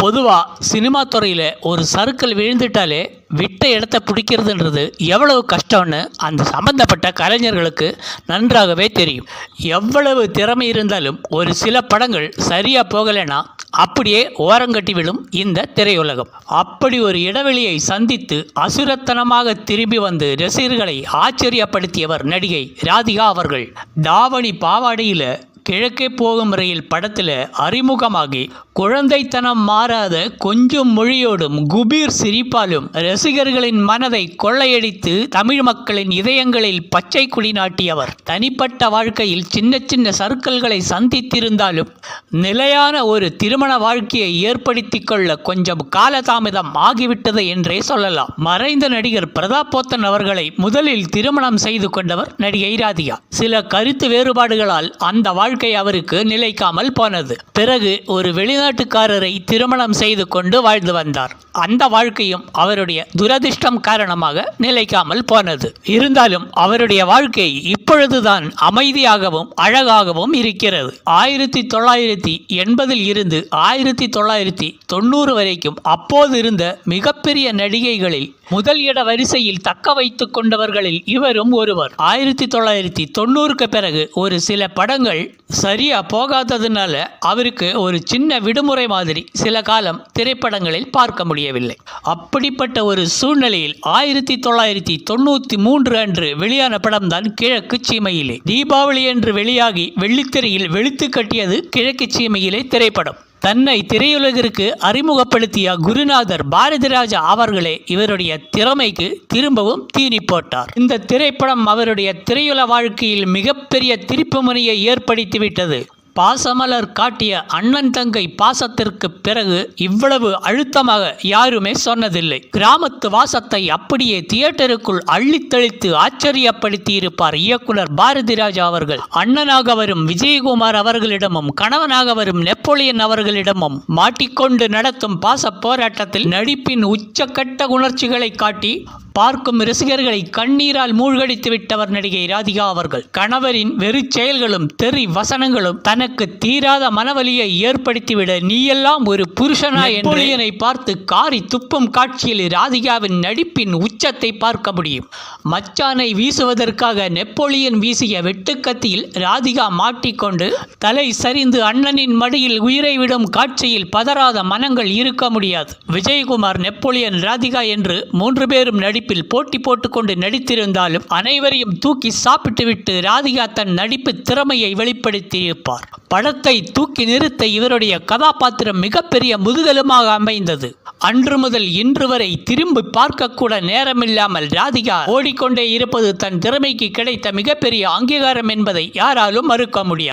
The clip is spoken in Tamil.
பொதுவாக சினிமா துறையில் ஒரு சறுக்கல் விழுந்துட்டாலே விட்ட இடத்த பிடிக்கிறதுன்றது எவ்வளவு கஷ்டம்னு அந்த சம்பந்தப்பட்ட கலைஞர்களுக்கு நன்றாகவே தெரியும். எவ்வளவு திறமை இருந்தாலும் ஒரு சில படங்கள் சரியாக போகலைன்னா அப்படியே ஓரங்கட்டி விடும் இந்த திரையுலகம். அப்படி ஒரு இடைவெளியை சந்தித்து அசுரத்தனமாக திரும்பி வந்து ரசிகர்களை ஆச்சரியப்படுத்தியவர் நடிகை ராதிகா அவர்கள். தாவணி பாவாடையில் கிழக்கே போகும் ரயில் படத்தில் அறிமுகமாகி குழந்தைத்தனம் மாறாத கொஞ்சம் மொழியோடும் குபீர் சிரிப்பாலும் ரசிகர்களின் மனதை கொள்ளையடித்து தமிழ் மக்களின் இதயங்களில் பச்சை குடி நாட்டியவர். தனிப்பட்ட வாழ்க்கையில் சின்ன சின்ன சர்க்கல்களை சந்தித்திருந்தாலும் நிலையான ஒரு திருமண வாழ்க்கையை ஏற்படுத்தி கொள்ள கொஞ்சம் காலதாமதம் ஆகிவிட்டது என்றே சொல்லலாம். மறைந்த நடிகர் பிரதாப் போத்தன் அவர்களை முதலில் திருமணம் செய்து கொண்டவர் நடிகை ராதிகா. சில கருத்து வேறுபாடுகளால் அந்த வாழ்க்கை அவருக்கு நிலைக்காமல் போனது. பிறகு ஒரு வெளிநாட்டுக்காரரை திருமணம் செய்து கொண்டு வாழ்ந்து வந்தார். அந்த வாழ்க்கையும் அவருடைய துரதிர்ஷ்டம் காரணமாக நிலைக்காமல் போனது. இருந்தாலும் அவருடைய வாழ்க்கை இப்பொழுதுதான் அமைதியாகவும் அழகாகவும் இருக்கிறது. ஆயிரத்தி தொள்ளாயிரத்தி எண்பதில் இருந்து ஆயிரத்தி தொள்ளாயிரத்தி தொண்ணூறு வரைக்கும் அப்போது இருந்த மிகப்பெரிய நடிகைகளில் முதல் இட வரிசையில் தக்க வைத்துக் கொண்டவர்களில் இவரும் ஒருவர். ஆயிரத்தி தொள்ளாயிரத்தி தொண்ணூறுக்கு பிறகு ஒரு சில படங்கள் சரியா போகாததுனால அவருக்கு ஒரு சின்ன விடுமுறை மாதிரி சில காலம் திரைப்படங்களில் பார்க்க முடியவில்லை. அப்படிப்பட்ட ஒரு சூழ்நிலையில் ஆயிரத்தி தொள்ளாயிரத்தி தொண்ணூற்றி மூன்று அன்று வெளியான படம்தான் கிழக்கு சீமையிலே. தீபாவளி என்று வெளியாகி வெள்ளித்திரையில் வெளுத்து கட்டியது கிழக்கு சீமையிலே திரைப்படம். தன்னை திரையுலகிற்கு அறிமுகப்படுத்திய குருநாதர் பாரதிராஜா அவர்களே இவருடைய திறமைக்கு திரும்பவும் தீனி போட்டார் இந்த திரைப்படம் அவருடைய திரையுல வாழ்க்கையில் மிகப்பெரிய திருப்புமுனையை ஏற்படுத்திவிட்டது. பாசமலர் காட்டிய அண்ணன் தங்கை பாசத்திற்கு பிறகு இவ்வளவு அழுத்தமாக யாருமே சொன்னதில்லை. கிராமத்து வாசத்தை அப்படியே தியேட்டருக்குள் அள்ளித்தளித்து ஆச்சரியப்படுத்தி இருப்பார் இயக்குனர் பாரதி ராஜா அவர்கள். அண்ணனாக வரும் விஜயகுமார் அவர்களிடமும் கணவனாக வரும் நெப்போலியன் அவர்களிடமும் மாட்டிக்கொண்டு நடத்தும் பாச போராட்டத்தில் நடிப்பின் உச்சக்கட்ட உணர்ச்சிகளை காட்டி பார்க்கும் ரசிகர்களை கண்ணீரால் மூழ்கடித்து விட்டவர் நடிகை ராதிகா அவர்கள். கணவரின் வெறிச் செயல்களும் தெறி வசனங்களும் தனக்கு தீராத மனவலியை ஏற்படுத்திவிட நீயெல்லாம் ஒரு புருஷனா நெப்போலியனை பார்த்து காரி துப்பும் காட்சியில் ராதிகாவின் நடிப்பின் உச்சத்தை பார்க்க முடியும். மச்சானை வீசுவதற்காக நெப்போலியன் வீசிய வெட்டுக்கத்தியில் ராதிகா மாட்டிக்கொண்டு தலை சரிந்து அண்ணனின் மடியில் உயிரை விடும் காட்சியில் பதறாத மனங்கள் இருக்க முடியாது. விஜயகுமார் நெப்போலியன் ராதிகா என்று மூன்று பேரும் நடிப்பில் போட்டி போட்டுக்கொண்டு நடித்திருந்தாலும் அனைவரையும் தூக்கி சாப்பிட்டுவிட்டு ராதிகா தன் நடிப்பு திறமையை வெளிப்படுத்தியிருப்பார். படத்தை தூக்கி நிறுத்த இவருடைய கதாபாத்திரம் மிகப்பெரிய முதுகலுமாக அமைந்தது. அன்று முதல் இன்று வரை திரும்பி பார்க்கக்கூட நேரமில்லாமல் ராதிகா ஓடிக்கொண்டே இருப்பது தன் திறமைக்கு கிடைத்த மிகப்பெரிய அங்கீகாரம் என்பதை யாராலும் மறுக்க முடியாது.